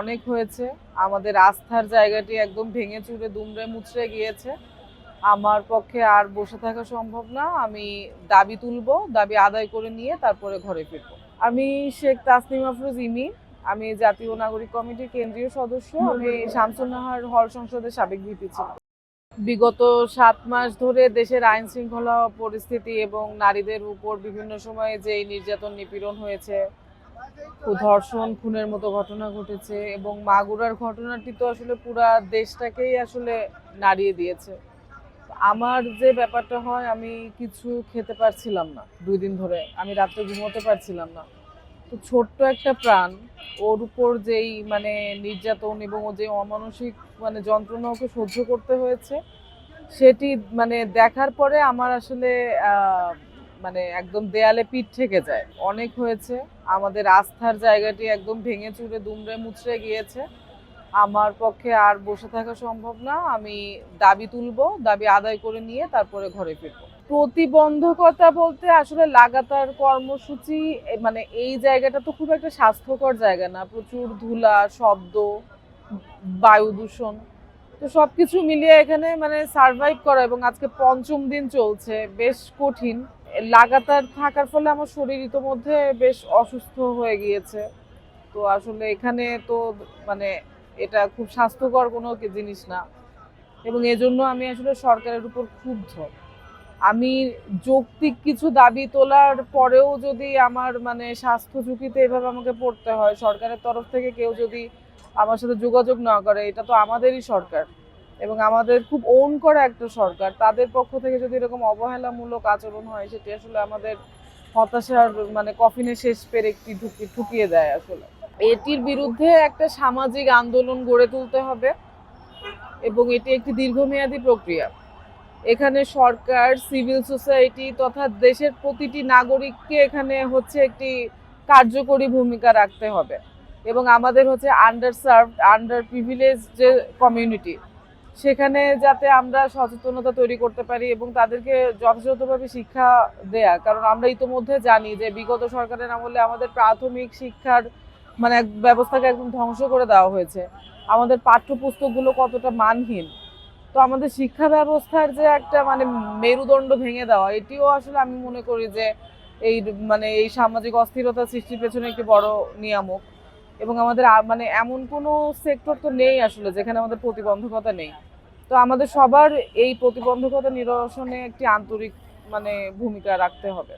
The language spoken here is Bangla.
অনেক হয়েছে। আমাদের আস্থার জায়গাটি একদম ভেঙে চুরে দুমড়ে মুচড়ে গিয়েছে। আমার পক্ষে আর বসে থাকা সম্ভব না। আমি দাবি তুলবো, দাবি আদায় করে নিয়ে তারপরে ঘরে ফিরবো। আমি শেখ তাসনিম আফরোজ ইমি। আমি জাতীয় নাগরিক কমিটির কেন্দ্রীয় সদস্য। আমি শামসুন্নাহার হল সংসদের সাবেক ভিপি ছিলাম। বিগত সাত মাস ধরে দেশের আইন শৃঙ্খলা পরিস্থিতি এবং নারীদের উপর বিভিন্ন সময়ে যে নির্যাতন নিপীড়ন হয়েছে ধর্ষণ, খুনের মতো ঘটনা ঘটেছে এবং মাগুরার ঘটনাটি তো আসলে পুরা দেশটাকেই আসলে নাড়িয়ে দিয়েছে। আমার যে ব্যাপারটা হয়, আমি কিছু খেতে পারছিলাম না দুই দিন ধরে। আমি রাত্রে ঘুমোতে পারছিলাম না। তো ছোট্ট একটা প্রাণ, ওর উপর যেই মানে নির্যাতন এবং ও যে অমানসিক মানে যন্ত্রণা ওকে সহ্য করতে হয়েছে, সেটি মানে দেখার পরে আমার আসলে মানে একদম দেয়ালে পিঠ থেকে যায়। অনেক হয়েছে। আমাদের আস্থার জায়গাটি একদম ভেঙে চুরে দুমড়ে মুচড়ে গিয়েছে। আমার পক্ষে আর বসে থাকা সম্ভব না। আমি দাবি তুলবো, দাবি আদায় করে নিয়ে তারপরে ঘরে ফিরবো। প্রতিবন্ধকতা বলতে আসলে লাগাতার কর্মসূচি মানে এই জায়গাটা তো খুব একটা স্বাস্থ্যকর জায়গা না। প্রচুর ধুলা, শব্দ, বায়ু দূষণ। তো সব কিছু মিলিয়ে এখানে মানে সার্ভাইভ করা এবং আজকে পঞ্চম দিন চলছে। বেশ কঠিন। লাগাতার থাকার ফলে আমার শরীর ইতোমধ্যে বেশ অসুস্থ হয়ে গিয়েছে। তো আসলে এখানে তো মানে এটা খুব স্বাস্থ্যকর কোনো জিনিস না। এবং এজন্য আমি আসলে সরকারের উপর ক্ষুব্ধ। আমি যৌক্তিক কিছু দাবি তোলার পরেও যদি আমার মানে স্বাস্থ্য ঝুঁকিতে এভাবে আমাকে পড়তে হয়, সরকারের তরফ থেকে কেউ যদি আমার সাথে যোগাযোগ না করে, এটা তো আমাদেরই সরকার। এবং আমাদের খুব ওন করা একটা সরকার। তাদের পক্ষ থেকে যদি এরকম অবহেলামূলক আচরণ হয়, সেটি আসলে আমাদের হতাশার মানে কফিনে শেষ পেরেকটি ঢুকি, ঠুকিয়ে দেয় আসলে। এটির বিরুদ্ধে একটা সামাজিক আন্দোলন গড়ে তুলতে হবে এবং এটি একটি দীর্ঘমেয়াদী প্রক্রিয়া। এখানে সরকার সিভিল সোসাইটি তথা দেশের প্রতিটি নাগরিককে এখানে হচ্ছে একটি কার্যকরী ভূমিকা রাখতে হবে। এবং আমাদের হচ্ছে আন্ডার সার্ভ আন্ডার প্রিভিলেজ যে কমিউনিটি সেখানে যাতে আমরা সচেতনতা তৈরি করতে পারি এবং তাদেরকে যথাযথভাবে শিক্ষা দেয়া। কারণ আমরা ইতোমধ্যে জানি যে বিগত সরকারের আমলে আমাদের প্রাথমিক শিক্ষার মানে ব্যবস্থাকে একদম ধ্বংস করে দেওয়া হয়েছে। আমাদের পাঠ্যপুস্তকগুলো কতটা মানহীন। তো আমাদের শিক্ষা ব্যবস্থার যে একটা মানে মেরুদণ্ড ভেঙে দেওয়া, এটিও আসলে আমি মনে করি যে এই মানে এই সামাজিক অস্থিরতা সৃষ্টির পেছনে একটি বড় নিয়ামক। এবং আমাদের মানে এমন কোনো সেক্টর তো নেই আসলে, যেখানে আমাদের প্রতিবন্ধকতা নেই। তো আমাদের সবার এই প্রতিবন্ধকতা নিরসনে একটি আন্তরিক মানে ভূমিকা রাখতে হবে।